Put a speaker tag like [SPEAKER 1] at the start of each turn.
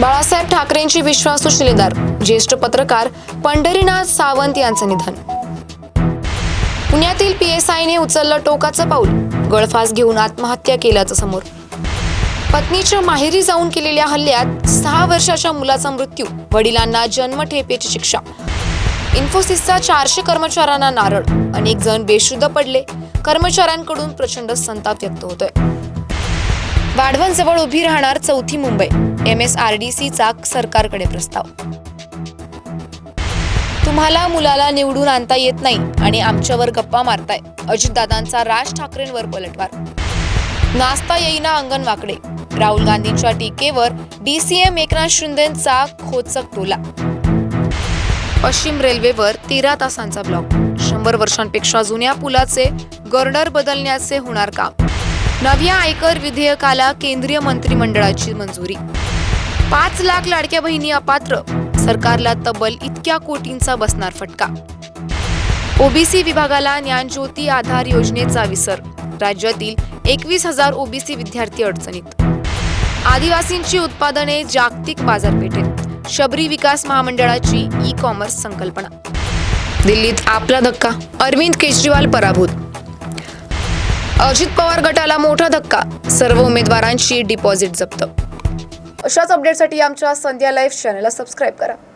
[SPEAKER 1] बाळासाहेब ठाकरेंची विश्वासू शिलेदार ज्येष्ठ पत्रकार पंढरीनाथ सावंत यांचं निधन. पुण्यातील पीएसआयने उचललं टोकाचं पाऊल गळफास घेऊन आत्महत्या केल्याचं समोर. पत्नीच्या माहेरी जाऊन केलेल्या हल्ल्यात सहा वर्षाच्या मुलाचा मृत्यू वडिलांना जन्मठेपेची शिक्षा. इन्फोसिसचा चारशे कर्मचाऱ्यांना नारळ अनेक जण बेशुद्ध पडले. कर्मचाऱ्यांकडून प्रचंड संताप व्यक्त होतोय. वाढवणजवळ उभी राहणार चौथी Mumbai. M S R D सीचा सरकारकडे प्रस्ताव. तुम्हाला मुलाला निवडून आणता येत नाही आणि आमच्यावर गप्पा मारताय अजितदादांचा राज ठाकरेंवर पलटवार. नाचता येईना अंगण वाकडे राहुल गांधींच्या टीकेवर डीसीएम एकनाथ शिंदेचा खोचक टोला. पश्चिम रेल्वेवर तेरा तासांचा ब्लॉक शंभर वर्षांपेक्षा जुन्या पुलाचे गर्डर बदलण्याचे होणार काम. नव्या आयकर विधेयकाला केंद्रीय मंत्रिमंडळाची मंजुरी. पाच लाख लाडक्या बहिणी अपात्र. सरकारला तब्बल इतक्या कोटींचा बसणार फटका. ओबीसी विभागाला ज्ञानज्योती आधार योजनेचा विसर. राज्यातील एकवीस हजार ओबीसी विद्यार्थी अडचणीत. आदिवासींची उत्पादने जागतिक बाजारपेठेत. शबरी विकास महामंडळाची ई कॉमर्स संकल्पना. दिल्लीत आपला धक्का. अरविंद केजरीवाल पराभूत. अजित पवार गटाला मोठा धक्का. सर्व उमेदवारांची डिपॉझिट जप्त. अशाच अपडेटसाठी आमच्या संध्या लाईव्ह चॅनलला सबस्क्राईब करा.